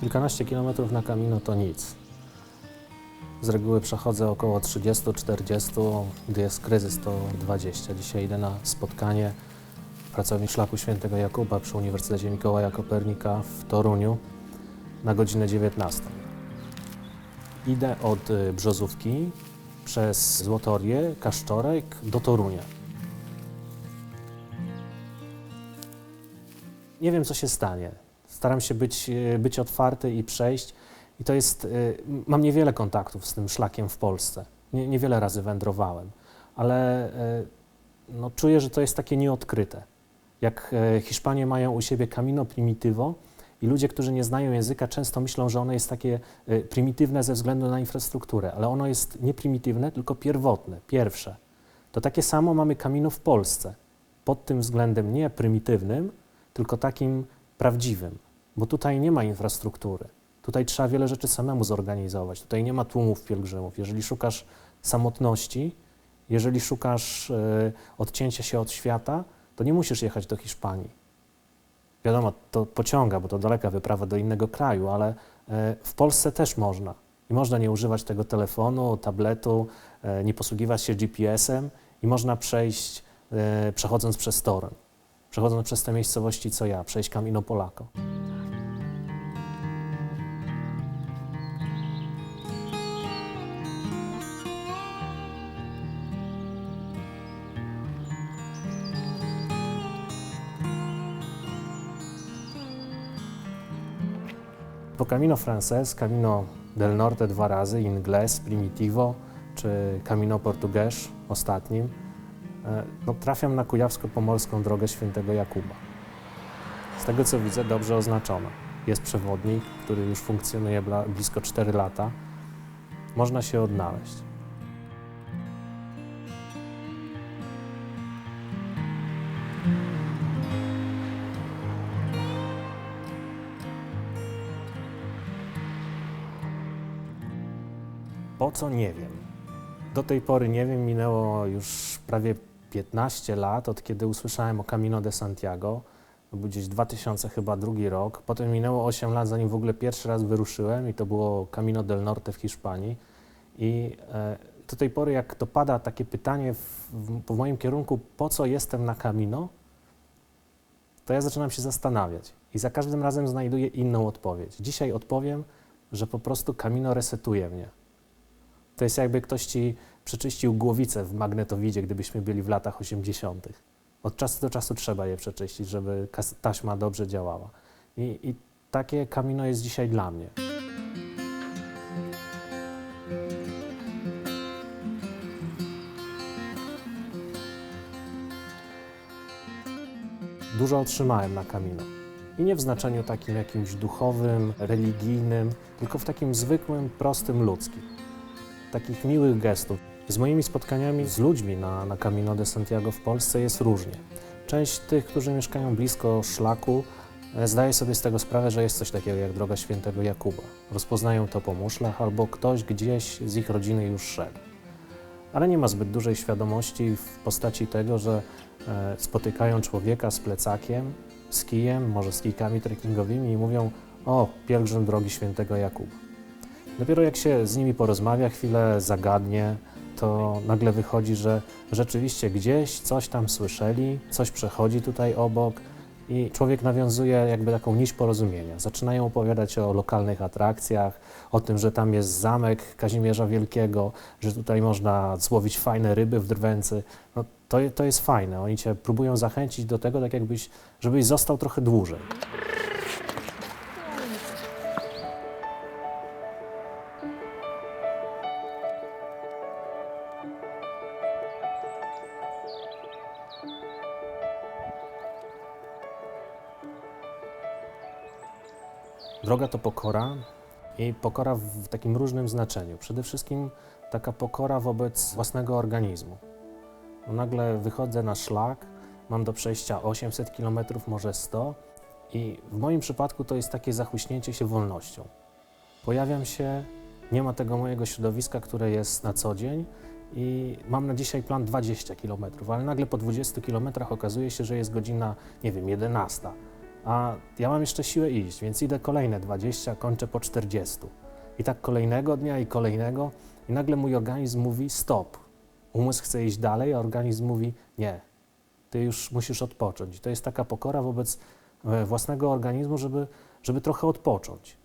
Kilkanaście kilometrów na Camino to nic. Z reguły przechodzę około 30-40, gdy jest kryzys to 20. Dzisiaj idę na spotkanie w pracowni Szlaku Świętego Jakuba przy Uniwersytecie Mikołaja Kopernika w Toruniu na godzinę 19. Idę od y, Brzozówki przez Złotorię, Kaszczorek do Torunia. Nie wiem, co się stanie. Staram się być, y, być otwarty i przejść. I to jest, y, mam niewiele kontaktów z tym szlakiem w Polsce. Nie, niewiele razy wędrowałem, ale y, no, czuję, że to jest takie nieodkryte. Jak e, Hiszpanie mają u siebie Camino Primitivo i ludzie, którzy nie znają języka, często myślą, że ono jest takie e, prymitywne ze względu na infrastrukturę, ale ono jest nie prymitywne, tylko pierwotne, pierwsze. To takie samo mamy Camino w Polsce. Pod tym względem nie prymitywnym, tylko takim prawdziwym, bo tutaj nie ma infrastruktury. Tutaj trzeba wiele rzeczy samemu zorganizować. Tutaj nie ma tłumów pielgrzymów. Jeżeli szukasz samotności, jeżeli szukasz e, odcięcia się od świata, to nie musisz jechać do Hiszpanii. Wiadomo, to pociąga, bo to daleka wyprawa do innego kraju, ale e, w Polsce też można. I można nie używać tego telefonu, tabletu, e, nie posługiwać się GPS-em i można przejść, e, przechodząc przez Toruń, przechodząc przez te miejscowości co ja, przejść Camino Polako. Po Camino Frances, Camino del Norte dwa razy, Ingles, Primitivo czy Camino Portugues ostatnim, e, no, trafiam na kujawsko-pomorską drogę świętego Jakuba. Z tego co widzę, dobrze oznaczona. Jest przewodnik, który już funkcjonuje blisko 4 lata. Można się odnaleźć. Po co nie wiem. Do tej pory nie wiem, minęło już prawie 15 lat, od kiedy usłyszałem o Camino de Santiago. To był gdzieś 2000 chyba drugi rok. Potem minęło 8 lat, zanim w ogóle pierwszy raz wyruszyłem i to było Camino del Norte w Hiszpanii. I e, do tej pory, jak to pada takie pytanie w, w, w moim kierunku, po co jestem na Camino, to ja zaczynam się zastanawiać. I za każdym razem znajduję inną odpowiedź. Dzisiaj odpowiem, że po prostu Camino resetuje mnie. To jest jakby ktoś ci przeczyścił głowicę w magnetowidzie, gdybyśmy byli w latach 80. Od czasu do czasu trzeba je przeczyścić, żeby taśma dobrze działała. I, I takie Camino jest dzisiaj dla mnie. Dużo otrzymałem na Camino. I nie w znaczeniu takim jakimś duchowym, religijnym, tylko w takim zwykłym, prostym, ludzkim takich miłych gestów. Z moimi spotkaniami z ludźmi na, na Camino de Santiago w Polsce jest różnie. Część tych, którzy mieszkają blisko szlaku, e, zdaje sobie z tego sprawę, że jest coś takiego jak droga świętego Jakuba. Rozpoznają to po muszlach albo ktoś gdzieś z ich rodziny już szedł. Ale nie ma zbyt dużej świadomości w postaci tego, że e, spotykają człowieka z plecakiem, z kijem, może z kijkami trekkingowymi i mówią o, pielgrzym drogi świętego Jakuba. Dopiero jak się z nimi porozmawia, chwilę zagadnie, to nagle wychodzi, że rzeczywiście gdzieś coś tam słyszeli, coś przechodzi tutaj obok i człowiek nawiązuje jakby taką nić porozumienia. Zaczynają opowiadać o lokalnych atrakcjach, o tym, że tam jest zamek Kazimierza Wielkiego, że tutaj można złowić fajne ryby w drwęcy. No, to, to jest fajne. Oni cię próbują zachęcić do tego, tak jakbyś, żebyś został trochę dłużej. Droga to pokora i pokora w takim różnym znaczeniu. Przede wszystkim taka pokora wobec własnego organizmu. No nagle wychodzę na szlak, mam do przejścia 800 km, może 100 i w moim przypadku to jest takie zachuśnięcie się wolnością. Pojawiam się, nie ma tego mojego środowiska, które jest na co dzień i mam na dzisiaj plan 20 km, ale nagle po 20 km okazuje się, że jest godzina, nie wiem, 11 a ja mam jeszcze siłę iść, więc idę kolejne 20, kończę po 40. I tak kolejnego dnia i kolejnego i nagle mój organizm mówi stop. Umysł chce iść dalej, a organizm mówi nie, ty już musisz odpocząć. I to jest taka pokora wobec e, własnego organizmu, żeby, żeby trochę odpocząć.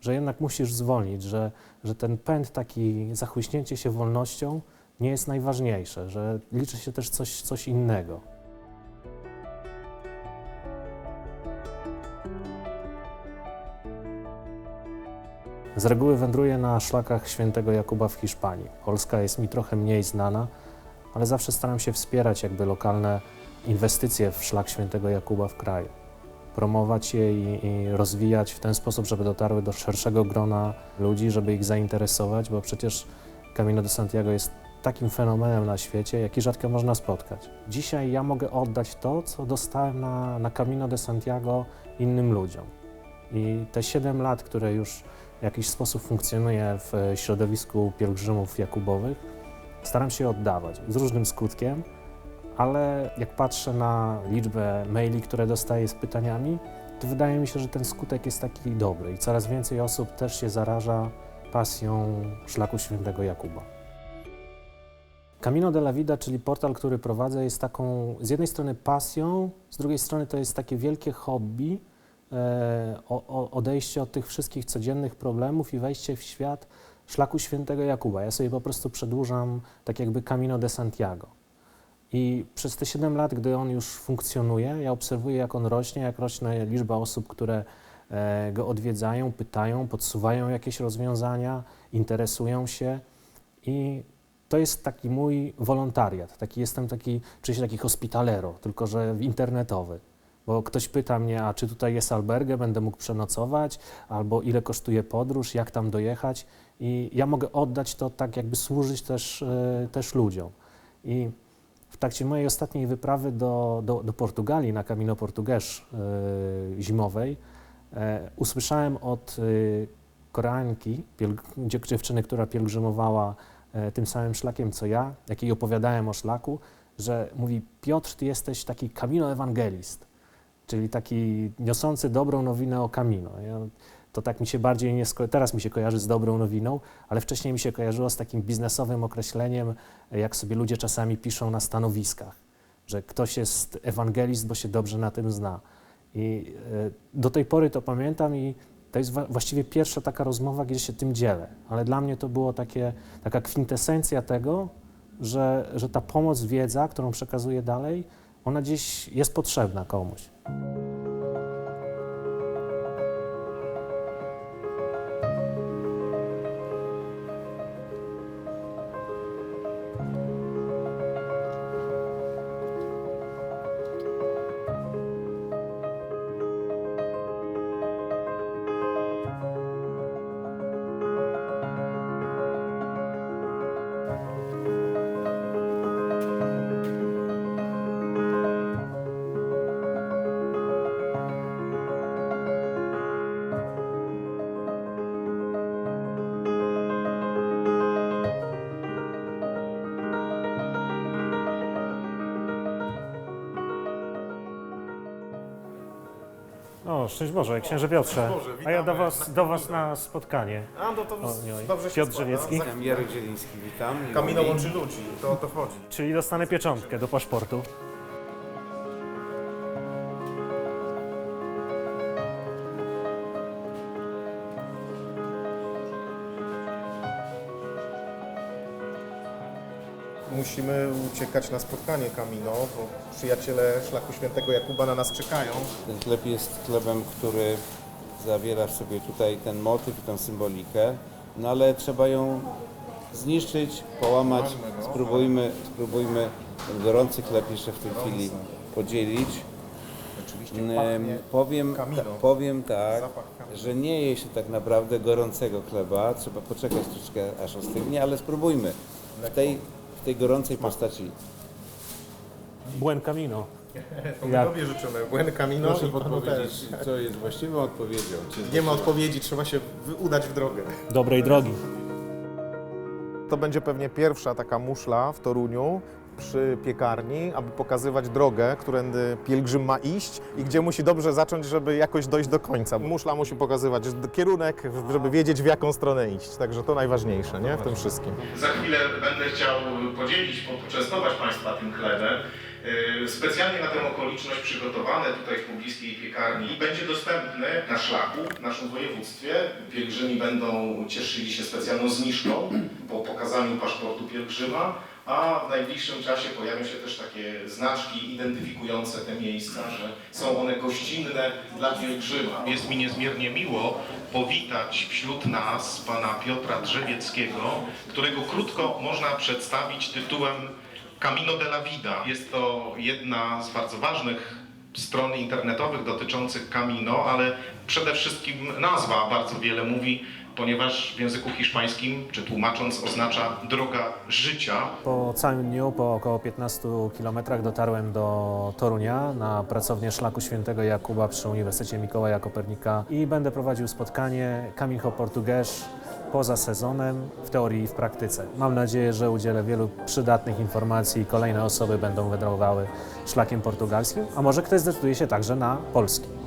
Że jednak musisz zwolnić, że, że ten pęd, taki zachłyśnięcie się wolnością nie jest najważniejsze, że liczy się też coś, coś innego. Z reguły wędruję na szlakach świętego Jakuba w Hiszpanii. Polska jest mi trochę mniej znana, ale zawsze staram się wspierać jakby lokalne inwestycje w szlak świętego Jakuba w kraju. Promować je i, i rozwijać w ten sposób, żeby dotarły do szerszego grona ludzi, żeby ich zainteresować, bo przecież Camino de Santiago jest takim fenomenem na świecie, jaki rzadko można spotkać. Dzisiaj ja mogę oddać to, co dostałem na, na Camino de Santiago innym ludziom. I te 7 lat, które już w jakiś sposób funkcjonuję w środowisku pielgrzymów jakubowych, staram się oddawać z różnym skutkiem, ale jak patrzę na liczbę maili, które dostaję z pytaniami, to wydaje mi się, że ten skutek jest taki dobry i coraz więcej osób też się zaraża pasją szlaku świętego Jakuba. Camino de la Vida, czyli portal, który prowadzę, jest taką z jednej strony pasją, z drugiej strony to jest takie wielkie hobby, odejście od tych wszystkich codziennych problemów i wejście w świat szlaku świętego Jakuba. Ja sobie po prostu przedłużam tak jakby Camino de Santiago. I przez te 7 lat, gdy on już funkcjonuje, ja obserwuję, jak on rośnie, jak rośnie liczba osób, które e, go odwiedzają, pytają, podsuwają jakieś rozwiązania, interesują się. I to jest taki mój wolontariat. Taki, jestem taki, się taki hospitalero, tylko że internetowy. Bo ktoś pyta mnie, a czy tutaj jest albergę, będę mógł przenocować, albo ile kosztuje podróż, jak tam dojechać. I ja mogę oddać to tak, jakby służyć też, e, też ludziom. I w trakcie mojej ostatniej wyprawy do, do, do Portugalii, na Camino Portugues e, zimowej, e, usłyszałem od Koreanki, dziewczyny, która pielgrzymowała tym samym szlakiem co ja, jak jej opowiadałem o szlaku, że mówi, Piotr, ty jesteś taki Camino Ewangelist, czyli taki niosący dobrą nowinę o Camino. Ja, to tak mi się bardziej nie sko- teraz mi się kojarzy z dobrą nowiną, ale wcześniej mi się kojarzyło z takim biznesowym określeniem, jak sobie ludzie czasami piszą na stanowiskach, że ktoś jest ewangelist, bo się dobrze na tym zna. I e, do tej pory to pamiętam i to jest właściwie pierwsza taka rozmowa, gdzie się tym dzielę. Ale dla mnie to takie, taka kwintesencja tego, że, że ta pomoc, wiedza, którą przekazuję dalej, ona gdzieś jest potrzebna komuś. Thank you. O, szczęść Boże, księże Piotrze. Boże, A ja do witamy was, na do was na spotkanie. A, no to O, oj. dobrze się Piotr składa. Żywiecki. Za- Witam, Jarek Zieliński, witam. Kamino Miło mi. łączy ludzi, to o to chodzi. Czyli dostanę pieczątkę do paszportu. Musimy uciekać na spotkanie Kamino, bo przyjaciele Szlaku Świętego Jakuba na nas czekają. Ten chleb jest chlebem, który zawiera w sobie tutaj ten motyw i tę symbolikę, no ale trzeba ją zniszczyć, połamać. Spróbujmy, spróbujmy ten gorący chleb jeszcze w tej chwili podzielić. Oczywiście Em, pachnie Powiem, Camino. ta, powiem tak, zapach Camino. że nie je się tak naprawdę gorącego chleba, trzeba poczekać troszeczkę aż ostygnie, ale spróbujmy. W tej, tej gorącej postaci Buen Camino. To my Jak? Tobie życzymy. Buen Camino Proszę i panu podpowiedzieć, co jest właściwą odpowiedzią. Czy Nie ma odpowiedzi, trzeba się wy- udać w drogę. Dobrej drogi. To będzie pewnie pierwsza taka muszla w Toruniu. Przy piekarni, aby pokazywać drogę, którędy pielgrzym ma iść i gdzie musi dobrze zacząć, żeby jakoś dojść do końca. Muszla musi pokazywać kierunek, żeby wiedzieć w jaką stronę iść. Także to najważniejsze nie? w tym wszystkim. Za chwilę będę chciał podzielić, po- poczęstować Państwa tym chlebem. Yy, Specjalnie na tę okoliczność przygotowane tutaj w pobliskiej piekarni i będzie dostępny na szlaku w naszym województwie. Pielgrzymi będą cieszyli się specjalną zniżką po pokazaniu paszportu pielgrzyma, a w najbliższym czasie pojawią się też takie znaczki identyfikujące te miejsca, że są one gościnne dla pielgrzyma. Jest mi niezmiernie miło powitać wśród nas pana Piotra Drzewieckiego, którego krótko można przedstawić tytułem Camino de la Vida. Jest to jedna z bardzo ważnych stron internetowych dotyczących Camino, ale przede wszystkim nazwa bardzo wiele mówi, ponieważ w języku hiszpańskim, czy tłumacząc, oznacza droga życia. Po całym dniu, po około 15 kilometrach dotarłem do Torunia na pracownię Szlaku Świętego Jakuba przy Uniwersytecie Mikołaja Kopernika i będę prowadził spotkanie Caminho Portugues poza sezonem, w teorii i w praktyce. Mam nadzieję, że udzielę wielu przydatnych informacji i kolejne osoby będą wędrowały szlakiem portugalskim, a może ktoś zdecyduje się także na polski.